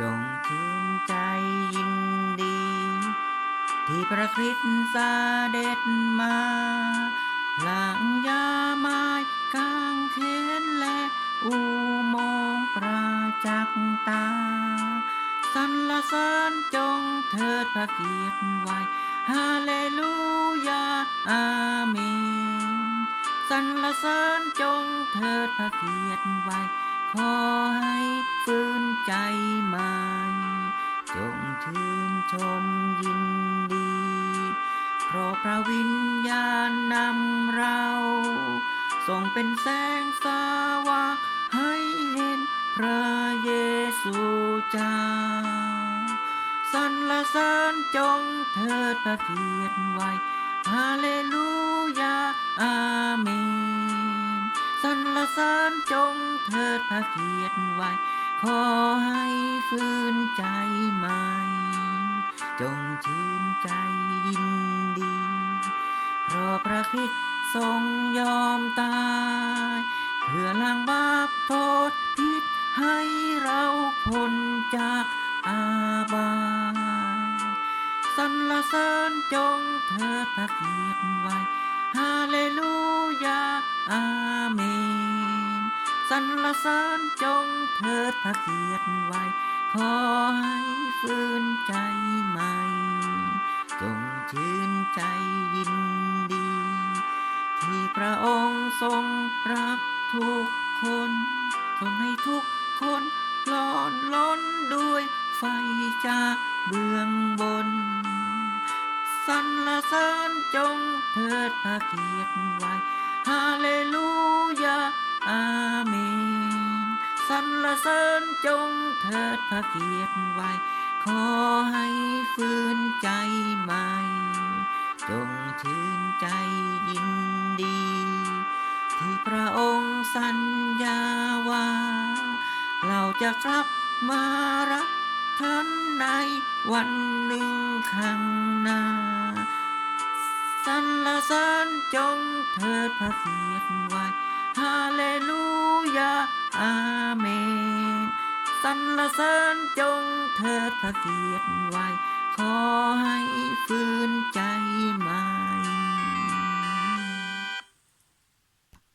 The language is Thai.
จงชื่นใจยินดี ที่พระคริสต์เสด็จมาหลังยาไม้กางเขนและอุโมงค์ประจักษ์ตาสรรเสริญจงเถิดพระเกียรติไว้ฮาเลลูยาอาเมนสรรเสริญจงเถิดพระเกียรติไว้ ขอให้ฟื้นใจใหม่ จงชื่นชมยินดี เพราะพระวิญญาณนำเราทรงเป็นแสงสว่างให้เห็นพระเยซูเจ้าสรรเสริญจงเถิดพระเกียรติไว้ฮาเลลูยา จงเถิดพระเกียรติไว้ ขอให้ฟื้นใจใหม่ จงชื่นใจยินดี เพราะพระคริสต์ทรงยอมตาย เพื่อล้างบาปโทษผิดให้เราพ้นจากอาบายสรรเสริญจงเถิดพระเกียรติไว้ สรรเสริญจงเถิดพระเกียรติไว้ ขอให้ฟื้นใจใหม่ จงชื่นใจยินดี ที่พระองค์ทรงรักทุกคนทรงให้ทุกคนหลอนล้นด้วยไฟจากเบื้องบนสรรเสริญจงเถิดพระเกียรติไว้ฮาเลลู เสริญจงเถิดพระเกียรติไว้ ขอให้ฟื้นใจใหม่ จงชื่นใจยินดี ที่พระองค์สัญญาว่า เราจะกลับมารักท่านในวันหนึ่งข้างหน้าสรรเสริญจงเถิดพระเกียรติไว้ ฮาเลลูยา อาเมนสรรเสริญจงเถิดพระเกียรติไว้ ขอให้